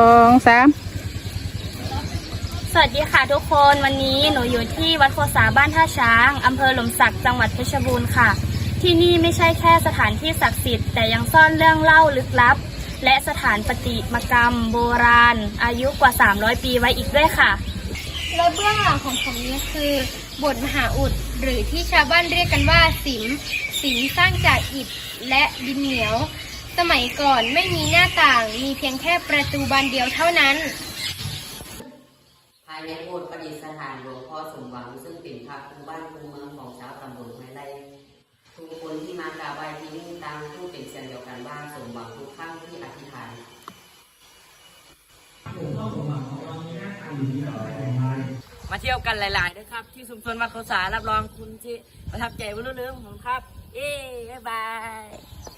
สองสามสวัสดีค่ะทุกคนวันนี้หนูอยู่ที่วัดโคสาบ้านท่าช้างอำเภอหล่มสักจังหวัดเพชรบูรณ์ค่ะ ที่นี่ไม่ใช่แค่สถานที่ศักดิ์สิทธิ์แต่ยังซ่อนเรื่องเล่าลึกลับ และสถานปฏิมากรรม โบราณ อายุกว่า 300 ปีไว้อีกด้วยค่ะและเบื้องหลังของผมนี้คือบทมหาอุดหรือที่ชาวบ้านเรียกกันว่าสิมสิมสร้างจากอิฐและดินเหนียว สมัยก่อนไม่มีหน้าต่างมีเพียงแค่ประตูบานเดียวเท่านั้น ภายในโบสถ์ประดิษฐานหลวงพ่อสมหวังซึ่งเป็นพระคูบ้านคูเมืองของชาวตำบลห้วยไร่ทุกคนที่มากราบไหว้ที่นี่ต่างพูดเป็นเสียงเดียวกันว่าสมหวังทุกครั้งที่อธิษฐานมาเที่ยวกันหลายๆนะครับ ที่ชุมชนวัดเขาสารับรองคุณที่ประทับใจวันรุ่นเรื่องของครับ เอ้บ๊ายบาย